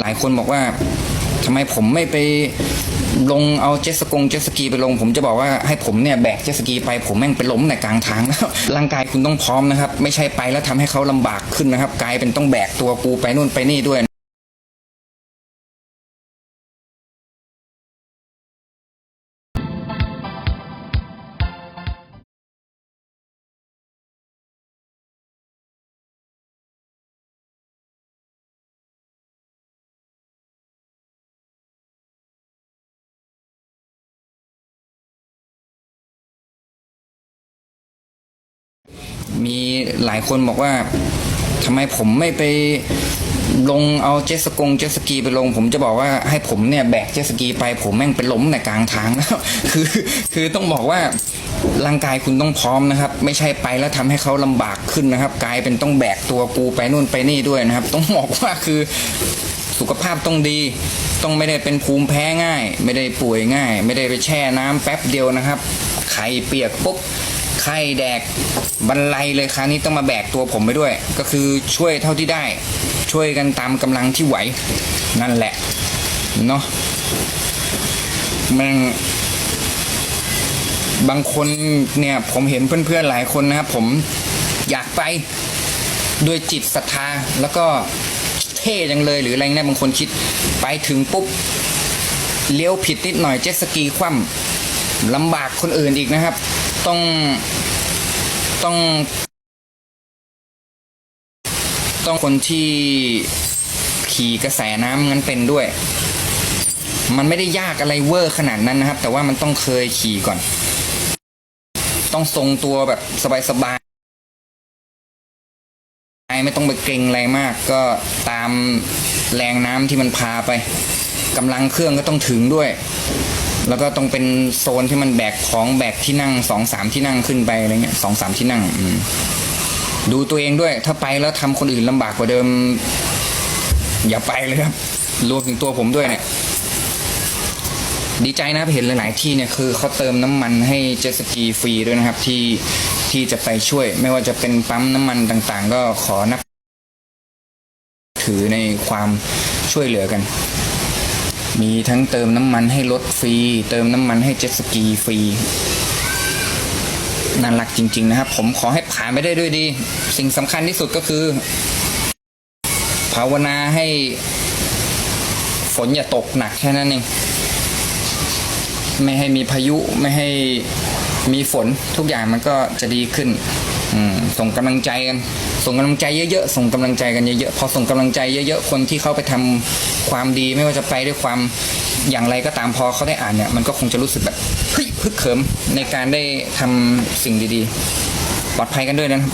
หลายคนบอกว่าทำไมผมไม่ไปลงเอาเจ็ตสกงเจ็ตสกีไปลง ผมจะบอกว่าให้ผมเนี่ยแบกเจ็ตสกีไปผมแม่งไปล้มในกลางทางแล้วร่างกายคุณต้องพร้อมนะครับ ไม่ใช่ไปแล้วทำให้เขาลำบากขึ้นนะครับ กลายเป็นต้องแบกตัวกูไปนู่นไปนี่ด้วย มีหลายคนบอกว่าทำไมผมไม่ไปลงเอาเจ็ตสกงเจ็ตสกีไปลง ผมจะบอกว่าให้ผมเนี่ยแบกเจ็ตสกีไปผมแม่งไปล้มในกลางทางแล้วคือคือต้องบอกว่าร่างกายคุณต้องพร้อมนะครับ ไม่ใช่ไปแล้วทำให้เขาลำบากขึ้นนะครับ กลายเป็นต้องแบกตัวกูไปนู่นไปนี่ด้วยนะครับ ต้องบอกว่าคือสุขภาพต้องดี ต้องไม่ได้เป็นภูมิแพ้ง่าย ไม่ได้ป่วยง่าย ไม่ได้ไปแช่น้ำแป๊บเดียวนะครับไข่เปียกปุ๊บ ไข้แดกบรรลัยเลยครั้งนี้ต้องมาแบกตัวผมไปด้วย ก็คือช่วยเท่าที่ได้ ช่วยกันตามกำลังที่ไหว นั่นแหละ เนาะแมันบางคนเนี่ยผมเห็นเพื่อนๆหลายคนนะครับผมอยากไปด้วยจิตศรัทธาแล้วก็เท่จังเลยหรืออะไรเนี่ยบางคนคิดไปถึงปุ๊บเลี้ยวผิดนิดหน่อยเจ็ตสกีคว่ำลำบากคนอื่นอีกนะครับ ต้องต้อง ต้องคนที่ขี่กระแสน้ำงั้นเป็นด้วย มันไม่ได้ยากอะไรเวอร์ขนาดนั้นนะครับ แต่ว่ามันต้องเคยขี่ก่อน ต้องทรงตัวแบบสบายๆไม่ต้องไปเกรงอะไรมาก ก็ตามแรงน้ำที่มันพาไปกำลังเครื่องก็ต้องถึงด้วย แล้วก็ต้องเป็นโซนที่มันแบกของแบกที่นั่งสองสามที่นั่งขึ้นไปอะไรเงี้ยสองสามที่นั่งดูตัวเองด้วย ถ้าไปแล้วทำคนอื่นลำบากกว่าเดิม อย่าไปเลยครับ รวมถึงตัวผมด้วยเนี่ย ดีใจนะเห็นหลาย ๆ ที่เนี่ยคือเขาเติมน้ำมันให้เจ็ตสกีฟรีด้วยนะครับ ที่ที่จะไปช่วย ไม่ว่าจะเป็นปั๊มน้ำมันต่าง ๆ ก็ขอนับถือในความช่วยเหลือกัน มีทั้งเติมน้ำมันให้รถฟรี เติมน้ำมันให้เจ็ตสกีฟรีน่ารักจริง ๆ นะครับ ผมขอให้ผ่านไปได้ด้วยดี สิ่งสำคัญที่สุดก็คือ ภาวนาให้ฝนอย่าตกหนักแค่นั้นเองไม่ให้มีพายุไม่ให้มีฝนทุกอย่างมันก็จะดีขึ้น ส่งกำลังใจกัน ส่งกำลังใจเยอะๆ ส่งกำลังใจกันเยอะๆ พอส่งกำลังใจเยอะๆ คนที่เขาไปทำความดีไม่ว่าจะไปด้วยความอย่างไรก็ตามพอเขาได้อ่านเนี่ยมันก็คงจะรู้สึกแบบเฮ้ยพึกเขิมในการได้ทำสิ่งดีๆ ปลอดภัยกันด้วยนะครับ